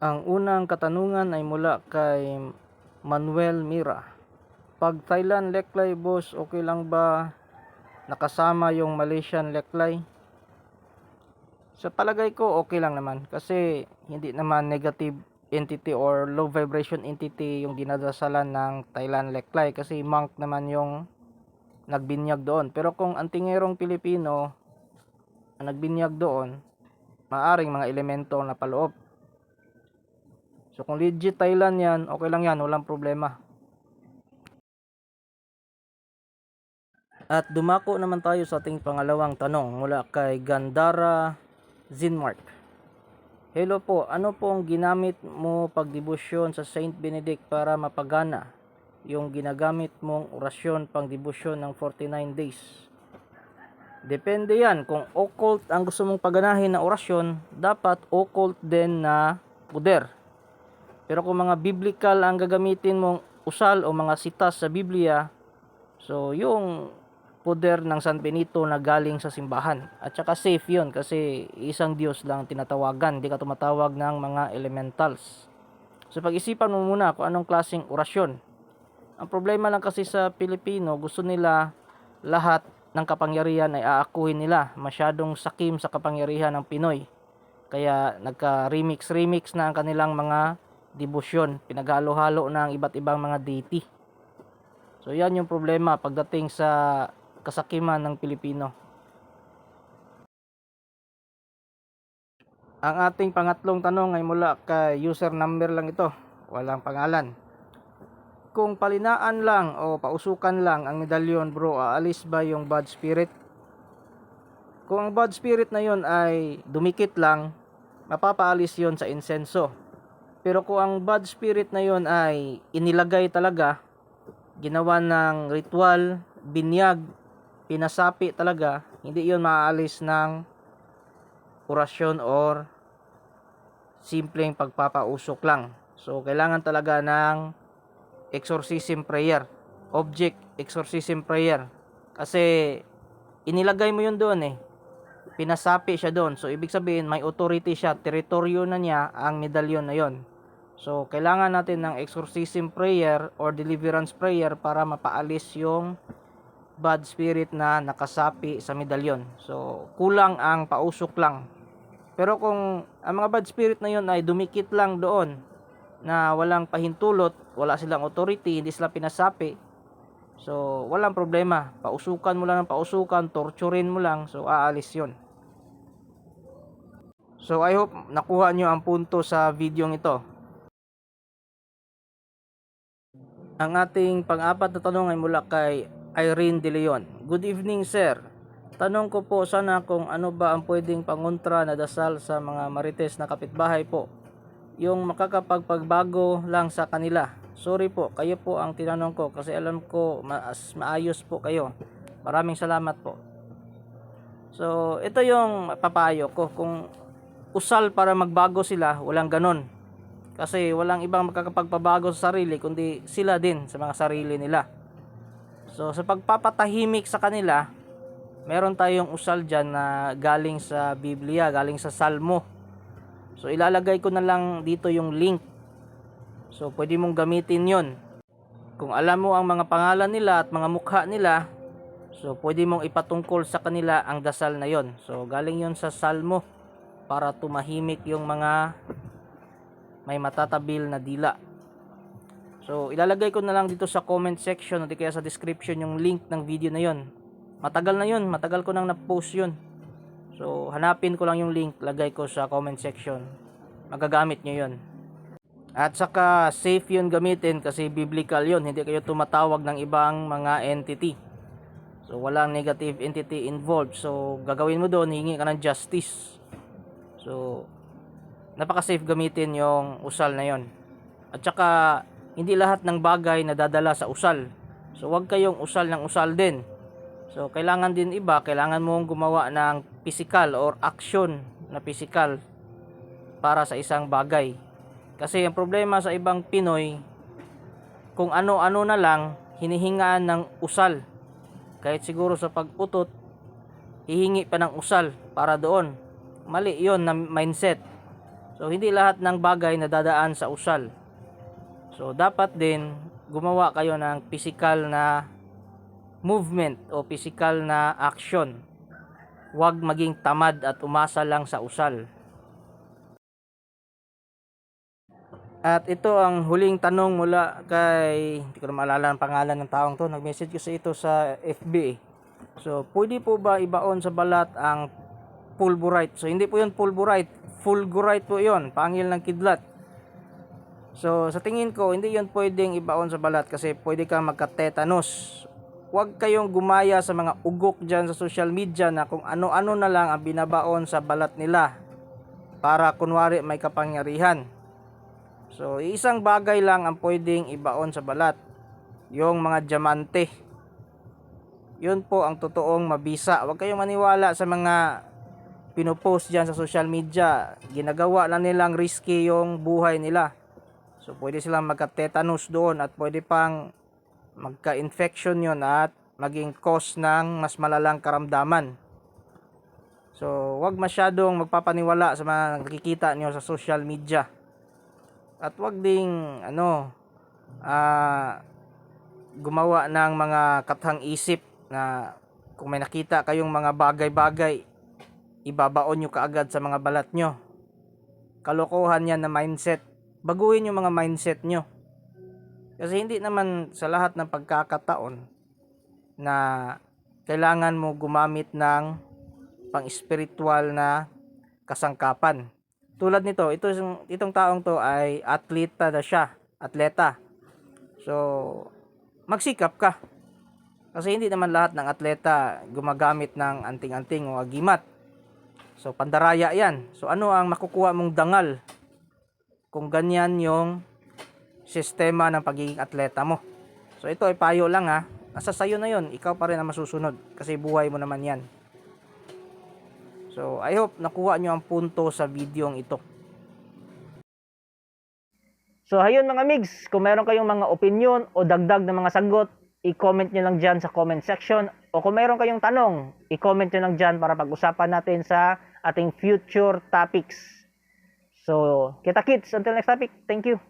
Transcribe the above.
Ang unang katanungan ay mula kay Manuel Mira. Pag Thailand Leklay boss, okay lang ba nakasama yung Malaysian Leklay? Sa palagay ko, okay lang naman. Kasi hindi naman negative entity or low vibration entity yung dinadasalan ng Thailand Leklay. Kasi monk naman yung nagbinyag doon. Pero kung antingerong Pilipino ang nagbinyag doon, maaring mga elemento na paloob. So kung legit Thailand yan, okay lang yan, walang problema. At dumako naman tayo sa ating pangalawang tanong mula kay Gandara Zinmark. Hello po, ano pong ginamit mo pagdebosyon sa Saint Benedict para mapagana yung ginagamit mong orasyon pang debosyon ng 49 days? Depende yan. Kung occult ang gusto mong paganahin na orasyon, dapat occult din na puder. Pero kung mga biblical ang gagamitin mong usal o mga sitas sa Biblia, so yung poder ng San Benito na galing sa simbahan. At saka safe yun kasi isang Diyos lang tinatawagan, hindi ka tumatawag ng mga elementals. So pag-isipan mo muna kung anong klaseng orasyon. Ang problema lang kasi sa Pilipino, gusto nila lahat ng kapangyarihan ay aakuhin nila. Masyadong sakim sa kapangyarihan ng Pinoy. Kaya nagka-remix-remix na ang kanilang mga debosyon. Pinaghalo-halo na ang iba't ibang mga deity. So yan yung problema pagdating sa kasakiman ng Pilipino. Ang ating pangatlong tanong ay mula kay user number lang ito. Walang pangalan. Kung palinaan lang o pausukan lang ang medalyon bro, aalis ba yung bad spirit? Kung ang bad spirit na yon ay dumikit lang, mapapaalis yon sa insenso. Pero kung ang bad spirit na yon ay inilagay talaga, ginawa ng ritual, binyag, pinasapi talaga, hindi yon maaalis ng orasyon or simpleng pagpapausok lang. So, kailangan talaga ng exorcism prayer. Object exorcism prayer. Kasi, inilagay mo yun doon eh. Pinasapi siya doon. So, ibig sabihin, may authority siya. Teritoryo na niya ang medalyon na yon. So, kailangan natin ng exorcism prayer or deliverance prayer para mapaalis yung bad spirit na nakasapi sa medalyon. So, kulang ang pausok lang. Pero kung ang mga bad spirit na yon ay dumikit lang doon na walang pahintulot, wala silang authority, hindi sila pinasapi, so walang problema. Pausukan mo lang ng pausukan, torturin mo lang, so aalis yon. So I hope nakuha nyo ang punto sa video ito. Ang ating pang-apat na tanong ay mula kay Irene De Leon. Good evening, sir. Tanong ko po sana kung ano ba ang pwedeng pangontra na dasal sa mga marites na kapitbahay po. Yung makakapagpagbago lang sa kanila. Sorry po, kayo po ang tinanong ko kasi alam ko mas maayos po kayo. Maraming salamat po. So, ito yung papayo ko. Kung usal para magbago sila, walang ganon. Kasi walang ibang makakapagpabago sa sarili kundi sila din sa mga sarili nila. So sa pagpapatahimik sa kanila, meron tayong usal dyan na galing sa Biblia, galing sa Salmo. So ilalagay ko na lang dito yung link. So pwede mong gamitin yon. Kung alam mo ang mga pangalan nila at mga mukha nila, so pwede mong ipatungkol sa kanila ang dasal na yon. So galing yon sa Salmo para tumahimik yung mga may matatabil na dila. So, ilalagay ko na lang dito sa comment section o di kaya sa description yung link ng video na yon. Matagal na yun, matagal ko nang na-post yun. So, hanapin ko lang yung link, lagay ko sa comment section. Magagamit nyo yun. At saka, safe yun gamitin kasi biblical yun. Hindi kayo tumatawag ng ibang mga entity. So, walang negative entity involved. So, gagawin mo doon, hingi ka ng justice. So, napaka-safe gamitin yung usal na yon. At saka, hindi lahat ng bagay na dadala sa usal. So, wag kayong usal ng usal din. So, kailangan din iba, kailangan mong gumawa ng physical or action na physical para sa isang bagay. Kasi ang problema sa ibang Pinoy, kung ano-ano na lang, hinihingaan ng usal. Kahit siguro sa pag-utot, hihingi pa ng usal para doon. Mali yon na mindset. So, hindi lahat ng bagay na dadaan sa usal. So, dapat din gumawa kayo ng physical na movement o physical na action. Huwag maging tamad at umasa lang sa usal. At ito ang huling tanong mula kay, hindi ko na maalala ang pangalan ng taong to, nag-message kasi ito sa FB. So, pwede po ba ibaon sa balat ang pulburite? So, hindi po yun pulburite, fulgurite po yun, pangil ng kidlat. So, sa tingin ko, hindi yun pwedeng ibaon sa balat kasi pwede kang magka-tetanus. Huwag kayong gumaya sa mga ugok dyan sa social media na kung ano-ano na lang ang binabaon sa balat nila para kunwari may kapangyarihan. So, isang bagay lang ang pwedeng ibaon sa balat. Yung mga diamante. Yun po ang totoong mabisa. Huwag kayong maniwala sa mga pinopost dyan sa social media. Ginagawa lang nilang risky yung buhay nila. So, pwede silang magka-tetanus doon at pwede pang magka-infection yon at maging cause ng mas malalang karamdaman. So, wag masyadong magpapaniwala sa mga nakikita nyo sa social media. At wag ding ano ah gumawa ng mga kathang isip na kung may nakita kayong mga bagay-bagay ibabaon nyo kaagad sa mga balat nyo. Kalokohan yan na mindset. Baguhin yung mga mindset nyo. Kasi hindi naman sa lahat ng pagkakataon na kailangan mo gumamit ng pang-spiritual na kasangkapan. Tulad nito, ito itong taong to ay atleta na siya, atleta. So, magsikap ka. Kasi hindi naman lahat ng atleta gumagamit ng anting-anting o agimat. So, pandaraya yan. So, ano ang makukuha mong dangal kung ganyan yung sistema ng pagiging atleta mo. So, ito ay payo lang ha. Nasa sayo na yon Ikaw pa rin ang masusunod. Kasi buhay mo naman yan. So, I hope nakuha nyo ang punto sa video ito. So, ayun mga migs, kung meron kayong mga opinion o dagdag na mga sagot, i-comment nyo lang dyan sa comment section. O kung meron kayong tanong, i-comment nyo lang dyan para pag-usapan natin sa ating future topics. So, kita kits, until next topic, thank you.